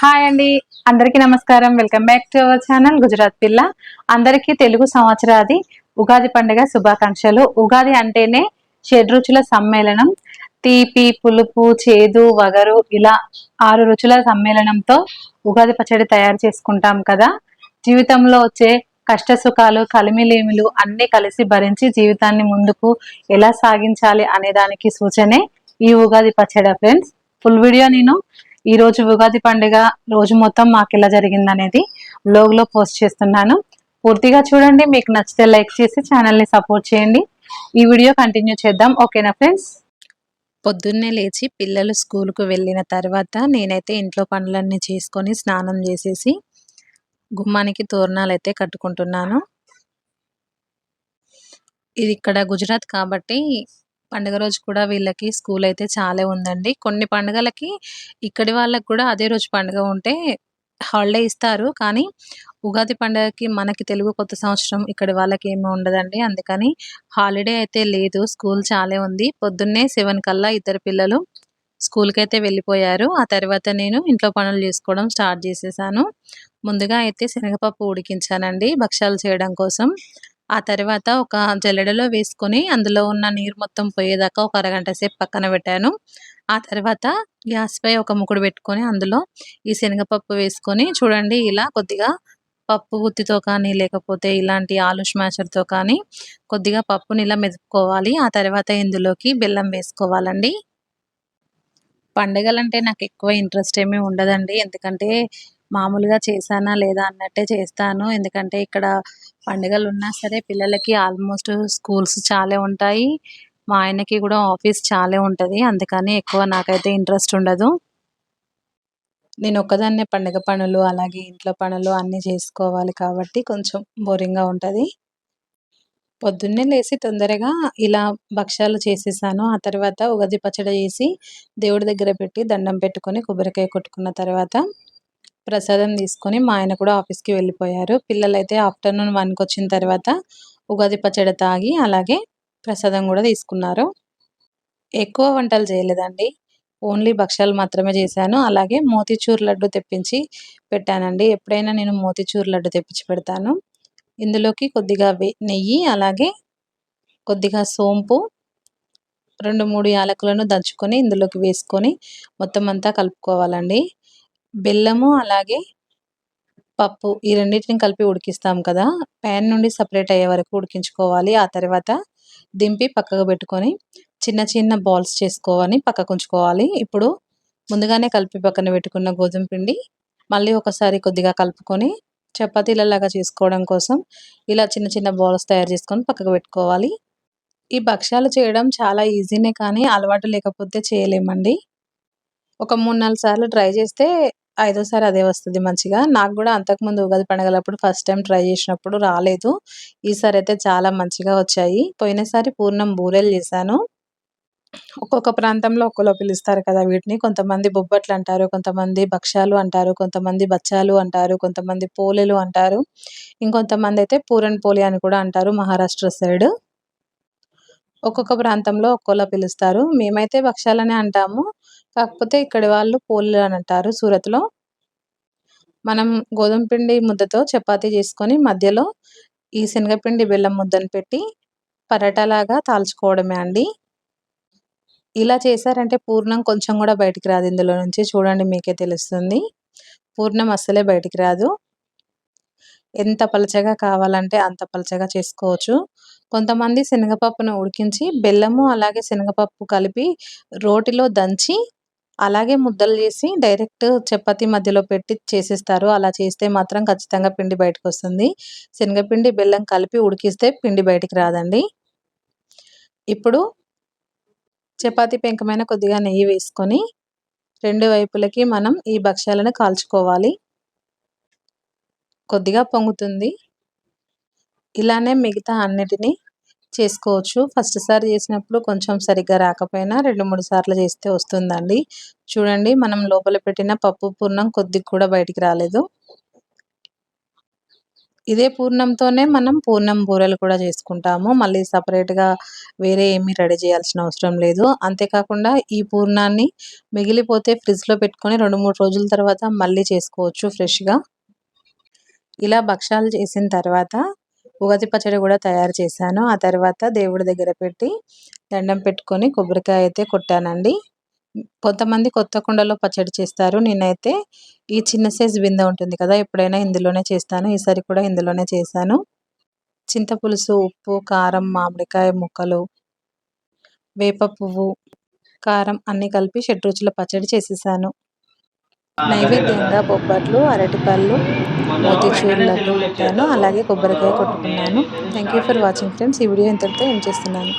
Hi అండి. అందరికీ నమస్కారం. Welcome back to our channel Gujarat పిల్ల. అందరికీ తెలుగు సంవత్సరాది ఉగాది పండుగ శుభాకాంక్షలు. ఉగాది అంటేనే షడ్రుచుల సమ్మేళనం. తీపి పులుపు చేదు వగరు ఇలా ఆరు రుచుల సమ్మేళనంతో ఉగాది పచ్చడి తయారు చేసుకుంటాం కదా. జీవితంలో వచ్చే కష్ట సుఖాలు కలిమిలేమిలు అన్ని కలిసి భరించి జీవితాన్ని ముందుకు ఎలా సాగించాలి అనే దానికి సూచనే ఈ ఉగాది పచ్చడి ఫ్రెండ్స్. ఫుల్ వీడియో నేను. ఈ రోజు ఉగాది పండుగ రోజు మొత్తం మాకు ఎలా జరిగింది అనేది బ్లాగ్లో పోస్ట్ చేస్తున్నాను. పూర్తిగా చూడండి మీకు నచ్చితే లైక్ చేసి ఛానల్ని సపోర్ట్ చేయండి. ఈ వీడియో కంటిన్యూ చేద్దాం ఓకేనా ఫ్రెండ్స్ పొద్దున్నే లేచి పిల్లలు స్కూల్కు వెళ్ళిన తర్వాత నేనైతే ఇంట్లో పనులన్నీ చేసుకొని స్నానం చేసేసి గుమ్మానికి తోరణాలు అయితే కట్టుకుంటున్నాను. ఇది ఇక్కడ గుజరాత్ కాబట్టి పండుగ రోజు కూడా వీళ్ళకి స్కూల్ అయితే చాలా ఉందండి. కొన్ని పండుగలకి ఇక్కడి వాళ్ళకి కూడా అదే రోజు పండుగ ఉంటే హాలిడే ఇస్తారు. కానీ ఉగాది పండుగకి మనకి తెలుగు కొత్త సంవత్సరం ఇక్కడి వాళ్ళకి ఏమీ ఉండదండి. అందుకని హాలిడే అయితే లేదు. స్కూల్ చాలా ఉంది. పొద్దున్నే సెవెన్ కల్లా ఇద్దరు పిల్లలు స్కూల్కి అయితే వెళ్ళిపోయారు. ఆ తర్వాత నేను ఇంట్లో పనులు చేసుకోవడం స్టార్ట్ చేసేసాను. ముందుగా అయితే శనగపప్పు ఉడికించానండి. భక్ష్యాలు చేయడం కోసం. ఆ తర్వాత ఒక జల్లెడలో వేసుకొని అందులో ఉన్న నీరు మొత్తం పోయేదాకా ఒక అరగంట సేపు పక్కన పెట్టాను. ఆ తర్వాత గ్యాస్ పై ఒక ముకుడు పెట్టుకొని అందులో ఈ శనగపప్పు వేసుకొని చూడండి ఇలా కొద్దిగా పప్పు గుత్తితో కానీ లేకపోతే ఇలాంటి ఆలు స్మాషర్తో కానీ కొద్దిగా పప్పుని ఇలా మెదుపుకోవాలి. ఆ తర్వాత ఇందులోకి బెల్లం వేసుకోవాలండి. పండుగలంటే నాకు ఎక్కువ ఇంట్రెస్ట్ ఏమీ ఉండదండి. ఎందుకంటే మామూలుగా చేశానా లేదా అన్నట్టే చేస్తాను. ఎందుకంటే ఇక్కడ పండుగలు ఉన్నా సరే పిల్లలకి ఆల్మోస్ట్ స్కూల్స్ చాలా ఉంటాయి. మా ఆయనకి కూడా ఆఫీస్ చాలా ఉంటుంది. అందుకని ఎక్కువ నాకైతే ఇంట్రెస్ట్ ఉండదు. నేను ఒక్కదాన్నే పండుగ పనులు అలాగే ఇంట్లో పనులు అన్నీ చేసుకోవాలి కాబట్టి కొంచెం బోరింగ్గా ఉంటుంది. పొద్దున్నే లేచి తొందరగా ఇలా భక్ష్యాలు చేసేసాను. ఆ తర్వాత ఉగాది పచ్చడి చేసి దేవుడి దగ్గర పెట్టి దండం పెట్టుకొని కొబ్బరికాయ కొట్టుకున్న తర్వాత ప్రసాదం తీసుకొని మా ఆయన కూడా ఆఫీస్కి వెళ్ళిపోయారు. పిల్లలైతే ఆఫ్టర్నూన్ వన్కి వచ్చిన తర్వాత ఉగాది పచ్చడి తాగి అలాగే ప్రసాదం కూడా తీసుకున్నారు. ఎక్కువ వంటలు చేయలేదండి. ఓన్లీ భక్ష్యాలు మాత్రమే చేశాను. అలాగే మోతిచూర్ లడ్డు తెప్పించి పెట్టానండి. ఎప్పుడైనా నేను మోతిచూర్ లడ్డు తెప్పించి పెడతాను. ఇందులోకి కొద్దిగా నెయ్యి అలాగే కొద్దిగా సోంపు రెండు మూడు యాలకులను దంచుకొని ఇందులోకి వేసుకొని మొత్తం అంతా కలుపుకోవాలండి. బెల్లము అలాగే పప్పు ఈ రెండింటిని కలిపి ఉడికిస్తాం కదా. ప్యాన్ నుండి సపరేట్ అయ్యే వరకు ఉడికించుకోవాలి. ఆ తర్వాత దింపి పక్కకు పెట్టుకొని చిన్న చిన్న బాల్స్ చేసుకోవాలి పక్కకు ఉంచుకోవాలి. ఇప్పుడు ముందుగానే కలిపి పక్కన పెట్టుకున్న గోధుమ పిండి మళ్ళీ ఒకసారి కొద్దిగా కలుపుకొని చపాతీలలాగా చేసుకోవడం కోసం ఇలా చిన్న చిన్న బాల్స్ తయారు చేసుకొని పక్కకు పెట్టుకోవాలి. ఈ భక్ష్యాలు చేయడం చాలా ఈజీనే కానీ అలవాటు లేకపోతే చేయలేమండి. ఒక మూడు నాలుగు సార్లు ట్రై చేస్తే ఐదోసారి అదే వస్తుంది మంచిగా. నాకు కూడా అంతకుముందు ఉగాది పండగలప్పుడు ఫస్ట్ టైం ట్రై చేసినప్పుడు రాలేదు. ఈసారి అయితే చాలా మంచిగా వచ్చాయి. పోయినసారి పూర్ణం బూరెలు చేశాను. ఒక్కొక్క ప్రాంతంలో ఒక్కోలో పిలుస్తారు కదా వీటిని. కొంతమంది బొబ్బట్లు అంటారు కొంతమంది భక్ష్యాలు అంటారు కొంతమంది బచ్చాలు అంటారు కొంతమంది పోలేలు అంటారు. ఇంకొంతమంది అయితే పూరన్ పోలి అని కూడా అంటారు మహారాష్ట్ర సైడ్. ఒక్కొక్క ప్రాంతంలో ఒక్కోలా పిలుస్తారు. మేమైతే భక్షాలనే అంటాము. కాకపోతే ఇక్కడి వాళ్ళు పోలు అని అంటారు సూరత్లో. మనం గోధుమ పిండి ముద్దతో చపాతీ చేసుకొని మధ్యలో ఈ శనగపిండి బెల్లం ముద్దను పెట్టి పరాటాలాగా తాల్చుకోవడమే అండి. ఇలా చేశారంటే పూర్ణం కొంచెం కూడా బయటికి రాదు ఇందులో నుంచి. చూడండి మీకే తెలుస్తుంది. పూర్ణం అస్సలే బయటికి రాదు. ఎంత పలచగా కావాలంటే అంత పలచగా చేసుకోవచ్చు. కొంతమంది శనగపప్పును ఉడికించి బెల్లము అలాగే శనగపప్పు కలిపి రోటిలో దంచి అలాగే ముద్దలు చేసి డైరెక్ట్ చపాతి మధ్యలో పెట్టి చేసేస్తారు. అలా చేస్తే మాత్రం ఖచ్చితంగా పిండి బయటకు వస్తుంది శనగపిండి బెల్లం కలిపి ఉడికిస్తే పిండి బయటికి రాదండి. ఇప్పుడు చపాతి పెంకమైన కొద్దిగా నెయ్యి వేసుకొని రెండు వైపులకి మనం ఈ భక్ష్యాలను కాల్చుకోవాలి. కొద్దిగా పొంగుతుంది. ఇలానే మిగతా అన్నిటినీ చేసుకోవచ్చు. ఫస్ట్ సారి చేసినప్పుడు కొంచెం సరిగ్గా రాకపోయినా రెండు మూడు సార్లు చేస్తే వస్తుందండి. చూడండి మనం లోపల పెట్టిన పప్పు పూర్ణం కొద్దిగా కూడా బయటికి రాలేదు. ఇదే పూర్ణంతోనే మనం పూర్ణం బూరెలు కూడా చేసుకుంటాము. మళ్ళీ సపరేట్గా వేరే ఏమీ రెడీ చేయాల్సిన అవసరం లేదు. అంతేకాకుండా ఈ పూర్ణాన్ని మిగిలిపోతే ఫ్రిడ్జ్లో పెట్టుకొని రెండు మూడు రోజుల తర్వాత మళ్ళీ చేసుకోవచ్చు ఫ్రెష్గా. ఇలా భక్షాలు చేసిన తర్వాత ఉగాది పచ్చడి కూడా తయారు చేశాను. ఆ తర్వాత దేవుడి దగ్గర పెట్టి దండం పెట్టుకొని కొబ్బరికాయ అయితే కొట్టానండి. కొంతమంది కొత్త కుండలో పచ్చడి చేస్తారు. నేనైతే ఈ చిన్న సైజ్ బిందె ఉంటుంది కదా ఎప్పుడైనా ఇందులోనే చేస్తాను. ఈసారి కూడా ఇందులోనే చేశాను. చింతపులుసు ఉప్పు కారం మామిడికాయ ముక్కలు వేప పువ్వు కారం అన్నీ కలిపి షడ్రుచుల పచ్చడి చేసేసాను. నైవేద్యంగా బొబ్బట్లు అరటిపళ్ళు మోతీచూర్ లడ్డు పెట్టాను. అలాగే కొబ్బరికాయ కొట్టుకున్నాను. Thank you for watching friends ఈ వీడియో ఇంతటితో ఏం చేస్తున్నాను.